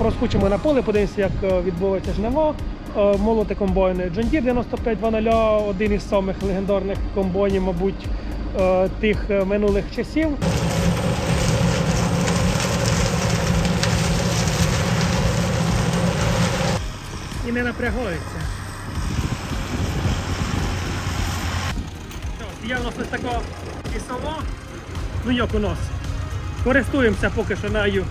проскочимо на поле, подивимося, як е, відбувається жниво. Е, Молоти комбайни John Deere 9500, один із самих легендарних комбайнів, мабуть, е, тих е, минулих часів. І не напрягаються. Є в нас ось така лісова. Ну як у нас? Користуємося поки що нею.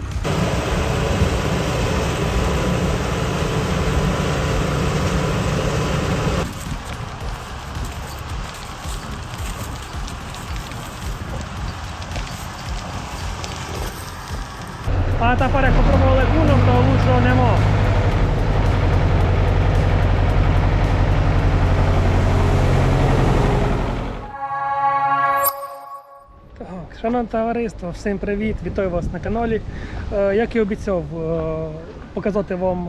Як попробували куном, то лучшого нема. Так, шановне товариство, всім привіт! Вітаю вас на каналі. Е, Як і обіцяв, е, показати вам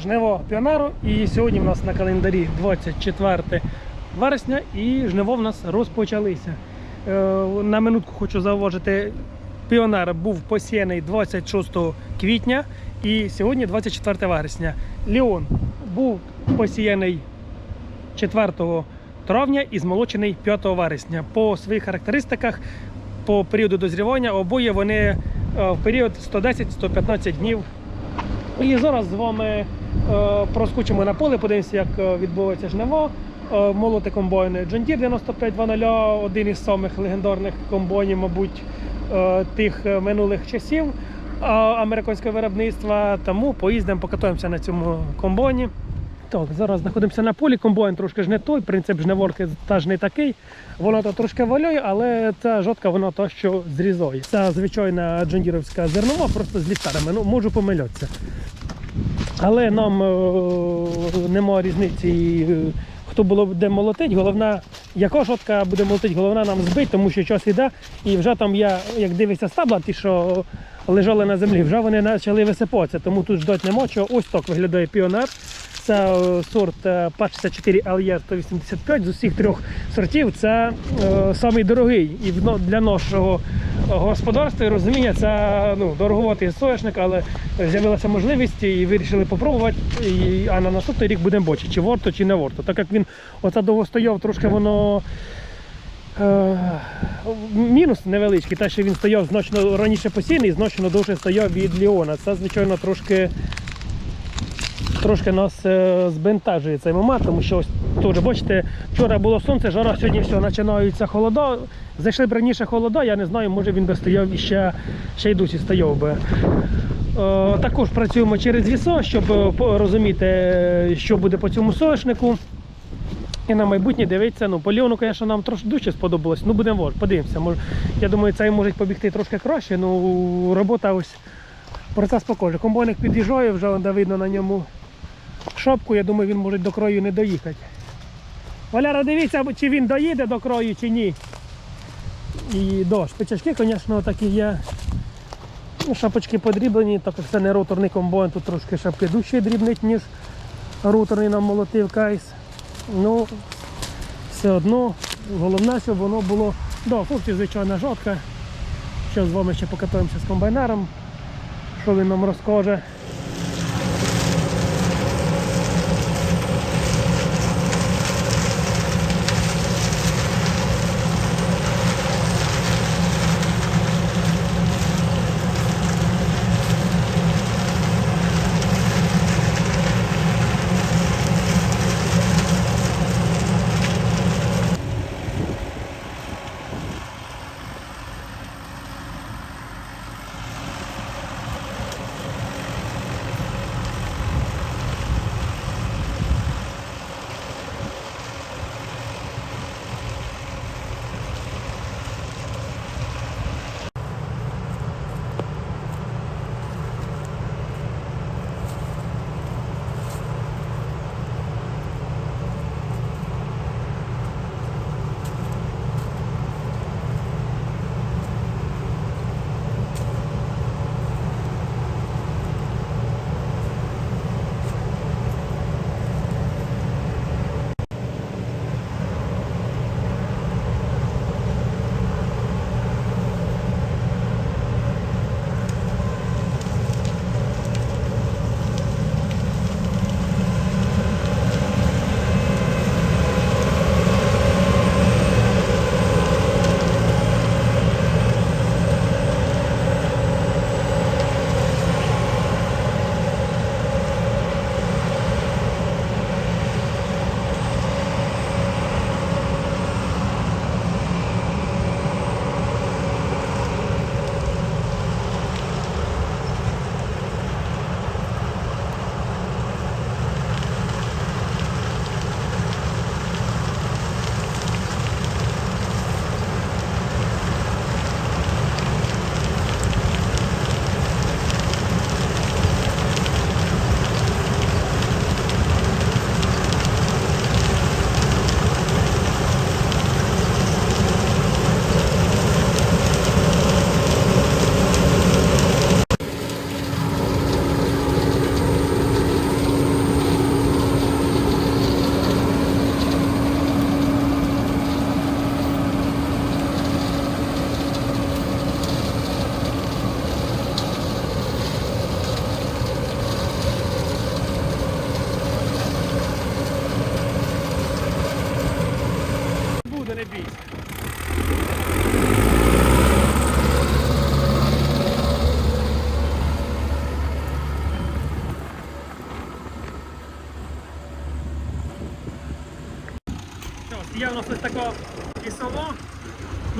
жниво піонеру. І сьогодні в нас на календарі 24 вересня і жниво в нас розпочалися. Е, На минутку хочу зауважити, піонер був посіяний 26 квітня і сьогодні 24 вересня. Ліон був посіяний 4 травня і змолочений 5 вересня. По своїх характеристиках, по періоду дозрівання, обоє вони е, в період 110-115 днів. І зараз з вами е, проскочимо на поле, подивимося, як е, відбувається жниво. Молоти комбайни John Deere 9500, один із самих легендарних комбайнів, мабуть, тих е, минулих часів е, американського виробництва. Тому поїздимо, покатаємося на цьому комбайні. Так, зараз знаходимося на полі. Комбайн трошки ж не той, принцип жневорки теж не такий. Воно то трошки валює, але ця жодка воно то, що зрізає. Це звичайна джондіровська зернова, просто з ліхтарами. Ну, можу помилятися. Але нам е, нема різниці, е, хто було де молотить. Головна, яка шотка буде молотить, головна нам збить, тому що час іде. І вже там я, як дивишся стабла, ті, що лежали на землі, вже вони почали висипатися, тому тут ждати нема чого. Ось так виглядає піонер. Це е, сорт е, ПАЧ-64 LE 185 з усіх трьох сортів. Це е, дорогий. І для нашого господарства і розуміння це ну, дороговатий соняшник, але з'явилася можливість і вирішили попробувати. І, а на наступний рік будемо бачити, чи варто, чи не варто. Так як він оце довго стояв, трошки воно. Е, мінус невеличкий, те, що він стояв значно раніше посійний, значно довше стояв від Ліона. Це, звичайно, трошки трошки нас е, збентежує цей момент, тому що ось теж, бачите, вчора було сонце, жара, сьогодні все, починаються холода. Зайшли б раніше холода, я не знаю, може він би стояв і ще, ще й досі стояв би. Е, також працюємо через вісо, щоб розуміти, що буде по цьому соняшнику. І на майбутнє дивитися, ну, по звісно, нам трошки дужче сподобалось. Ну, будемо вож, подивимося. Може, я думаю, цей може побігти трошки краще. Ну, робота ось процес покаже. Комбайник під'їжджає, вже видно на ньому шопку. Я думаю, він може до краю не доїхати. Валяра, дивіться, чи він доїде до краю, чи ні. І дощ. Печачки, звісно, такі є. Ну, Шапочки подріблені, так як це не роторний комбайн, тут трошки шапки дужче дрібнить, ніж роторний нам молотив кайс. Ну, все одно, головне, щоб воно було. Да, фукті, звичайно, жодка. Зараз з вами ще покатаємося з комбайнером, що він нам розкаже.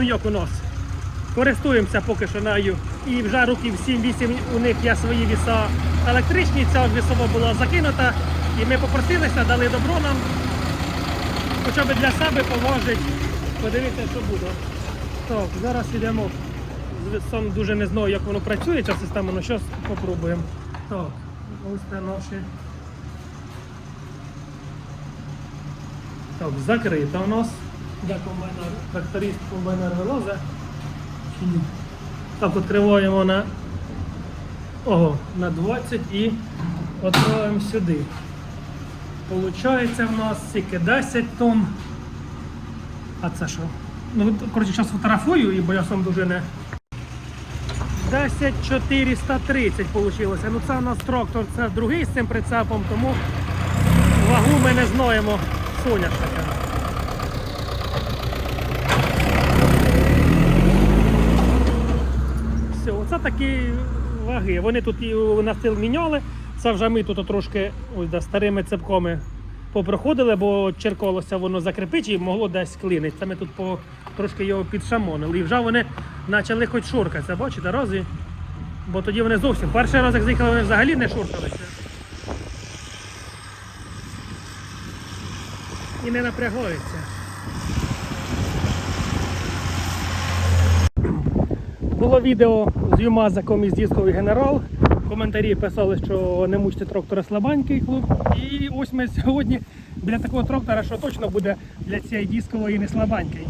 Ну у нас. Користуємося поки що нею. І вже років 7-8 у них є свої віса електричні. Ця вісова була закинута. І ми попросилися, дали добро нам. Хоча б для себе поважить, подивитися, що буде. Так, зараз йдемо. Сам дуже не знаю, як воно працює, ця система, але зараз спробуємо. Так, ось це наші. Так, закрита у нас. Де комбайнер, тракторист комбайнер вилазить. Так, відкриваємо на, ого, на 20 і відправимо сюди. Получається в нас тільки 10 тонн. А це що? Ну, коротше, зараз фотографую, бо я сам дуже не. 10 430 вийшло. Ну це у нас трактор, це другий з цим прицепом, тому вагу ми не знаємо соняшника. Все, оце такі ваги. Вони тут і на стил міняли. Це вже ми тут трошки ось, да, старими цепками попроходили, бо черкалося воно закріпить і могло десь клинити. Це ми тут по, трошки його підшамонили. І вже вони почали хоч шуркатися, бачите, разі? Бо тоді вони зовсім. Перший раз, як заїхали, вони взагалі не шуркалися. І не напрягаються. Було відео Юмазаком із дисковий генерал. Коментарі писали, що не мучте трактора слабенький клуб. І ось ми сьогодні біля такого трактора, що точно буде для цієї дискової не слабенький.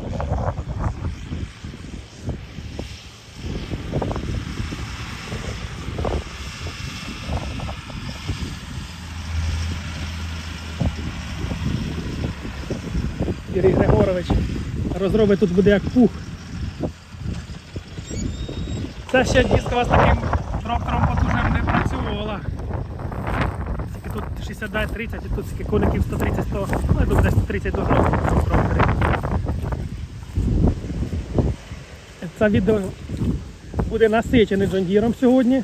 Юрій Григорович розробить тут буде як пух. Це ще дискова з таким трактором потужним не працювала. Тільки тут 60-30 і тут скільки коників 130 100 ну я думаю, десь 130 до трактори. Це відео буде насичене джондіром сьогодні.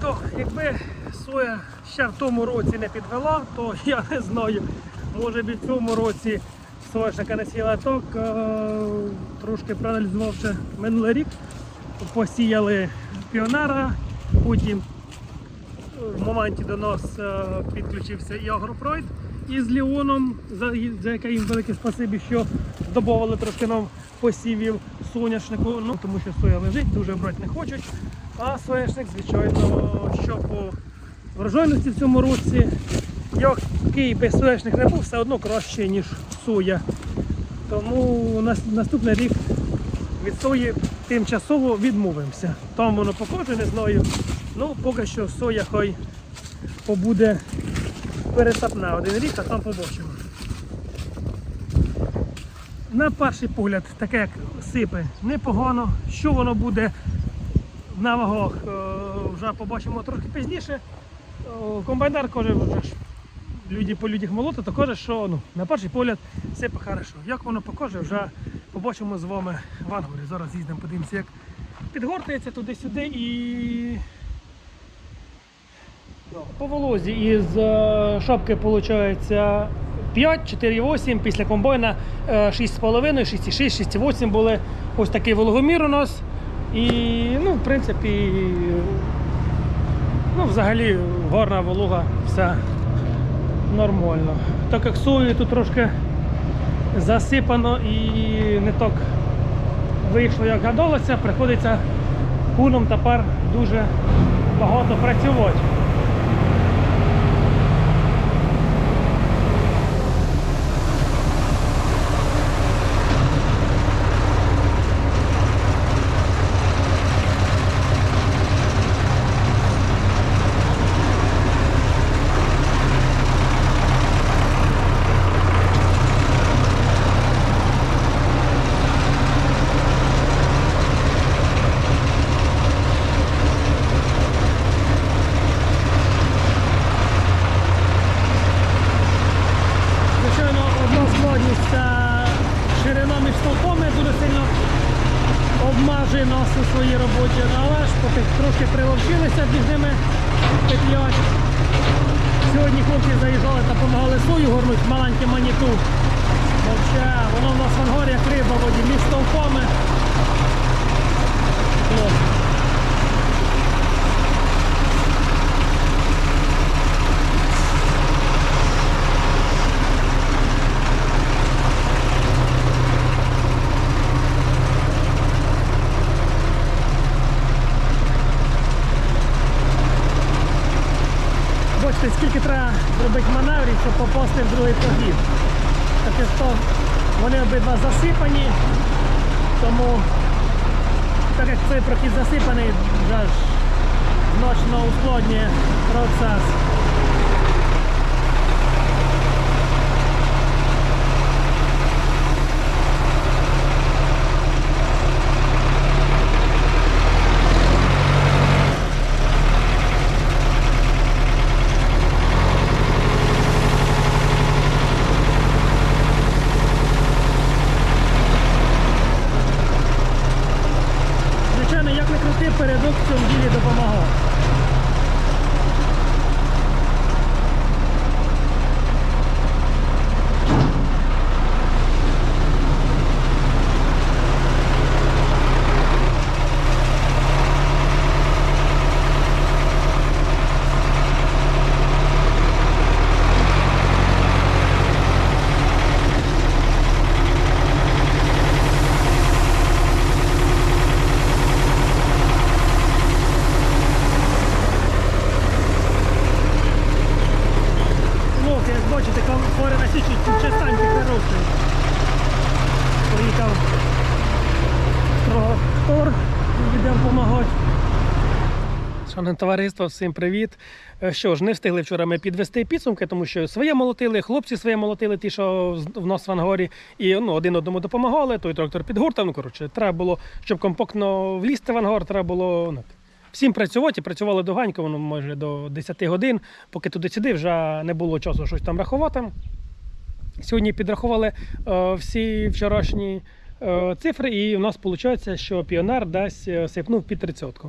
То якби соя ще в тому році не підвела, то я не знаю. Може б і в цьому році соняшника не сіла так, е, трошки проаналізувавши минулий рік, посіяли піонера, потім в моменті до нас е, підключився і Агропройд із Ліоном, за, за яке їм велике спасибі, що додавали трошки нам посівів соняшнику, ну, тому що соя лежить, дуже брати не хочуть. А соняшник, звичайно, що по врожайності в цьому році, який би соняшник не був, все одно краще, ніж соя. Тому наступний рік від сої тимчасово відмовимося. Там воно покаже, не знаю. Ну, поки що соя хай побуде перетапне один рік, а там побачимо. на перший погляд, таке як сипе, непогано. Що воно буде на вагах, е, вже побачимо трошки пізніше. Комбайнер каже, люди по людях молоти, то каже, що ну, на перший погляд сипе хорошо. Як воно покаже, вже побачимо з вами в Ангорі. Зараз їздимо, подивимося, як підгортається туди-сюди і по волозі із е, шапки виходить 5, 4,8, після комбайна е, 6,5, 6,6, 6,8 були. Ось такий вологомір у нас. І, ну, в принципі, ну, взагалі горна волога, все нормально. Так як сою тут трошки засипано і не так вийшло, як гадалося, приходиться куном тепер дуже багато працювати. Звичайно, одна складність це ширина між стовпами дуже сильно обмежує нас у своїй роботі, але ж поки трошки приловчилися між ними петлять. Сьогодні хлопці заїжджали та допомагали сою горнути маленьке маніту. Вообще, воно в нас в ангорі як риба воді між стовпами. Клас. Скільки треба зробити маневрів, щоб попасти в другий прохід. Таке що вони обидва засипані, тому так як цей прохід засипаний, вже ж значно ускладнює процес. Звичайно, як не передок в цьому ділі допомагав. Ну, як бачите, фори на січі чистенькі хороші. Поїхав трактор, йдемо допомагати. Шановне товариство, всім привіт. Е, Що ж, не встигли вчора ми підвести підсумки, тому що своє молотили, хлопці своє молотили, ті, що в нас в ангорі, і ну, один одному допомагали, той трактор підгортав. Ну, коротше, треба було, щоб компактно влізти в ангор, треба було ну, всім працювати. Працювали до Ганька, воно майже до 10 годин, поки туди-сюди вже не було часу щось там рахувати. Сьогодні підрахували е, всі вчорашні цифри, і у нас виходить, що піонер дасть е, сипнув під 30.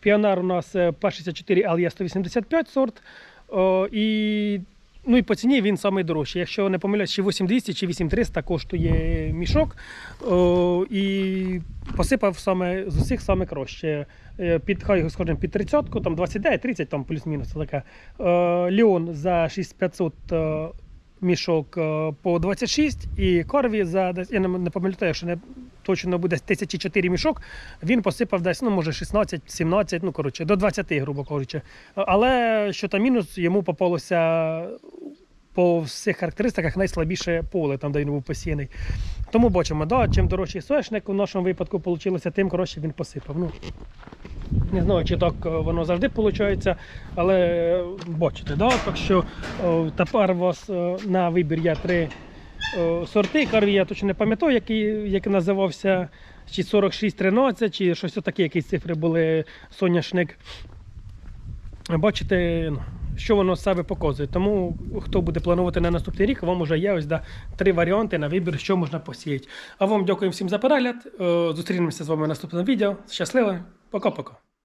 Піонер у нас е, P64 LE 185 сорт. Е, і, ну і по ціні він самий дорожчий. Якщо не помиляюсь, чи 8200 чи 8300 коштує мішок. Е, і посипав саме з усіх саме краще. Е, Під хай скажімо, під 30, там 29-30, там плюс-мінус. Е, Ліон за 6500 е, мішок е, по 26 і Корві за десь, я не, пам'ятаю, що не точно буде 1004 мішок. Він посипав десь, ну може 16, 17, ну коротше, до 20, грубо кажучи. Але що там мінус, йому попалося по всіх характеристиках найслабіше поле, там, де він був посіяний. Тому бачимо, да, чим дорожчий соняшник у нашому випадку вийшло, тим коротше він посипав. Ну, не знаю, чи так е, воно завжди виходить, але е, бачите, да? так що о, тепер у вас е, на вибір є три е, сорти. Карві я точно не пам'ятаю, який, як називався, чи 4613, чи щось таке, якісь цифри були соняшник. Бачите, ну, що воно з себе показує. Тому хто буде планувати на наступний рік, вам вже є ось да, три варіанти на вибір, що можна посіяти. А вам дякую всім за перегляд. Е, Зустрінемося з вами в наступному відео. Щасливо, пока-пока.